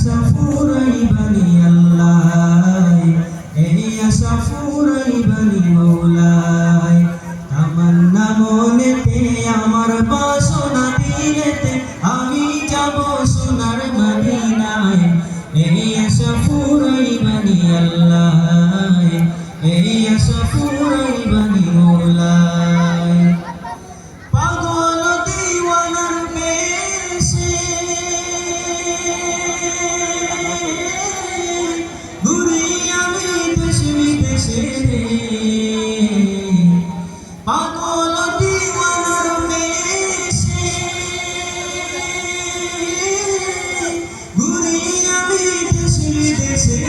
Safura ibani Allah, Eya Safura ibani আমার সোনা দিলেতে আমি যাব সোনার মদিনায় এই আশা পুরাই বানি আল্লাহ।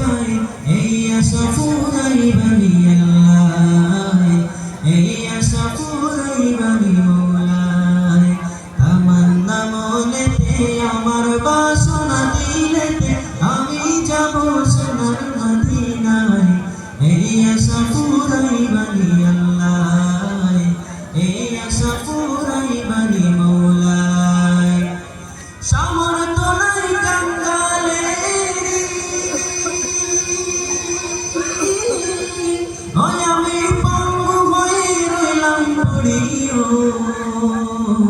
যায় এই আশা ফুরাই বানি আল্লাহ, এই আশা ফুরাই বানি মৌলায় তামান্না আমি যাব সোনার মদিনায়। এই আশা ফুরাই বানি আল্লাহ, এই আশা ফুরাই বানি you.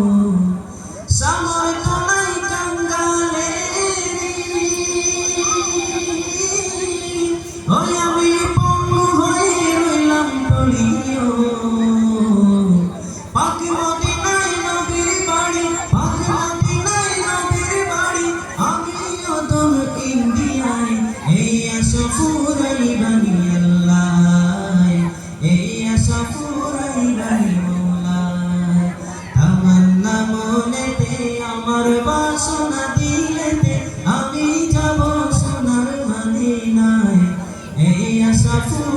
আশা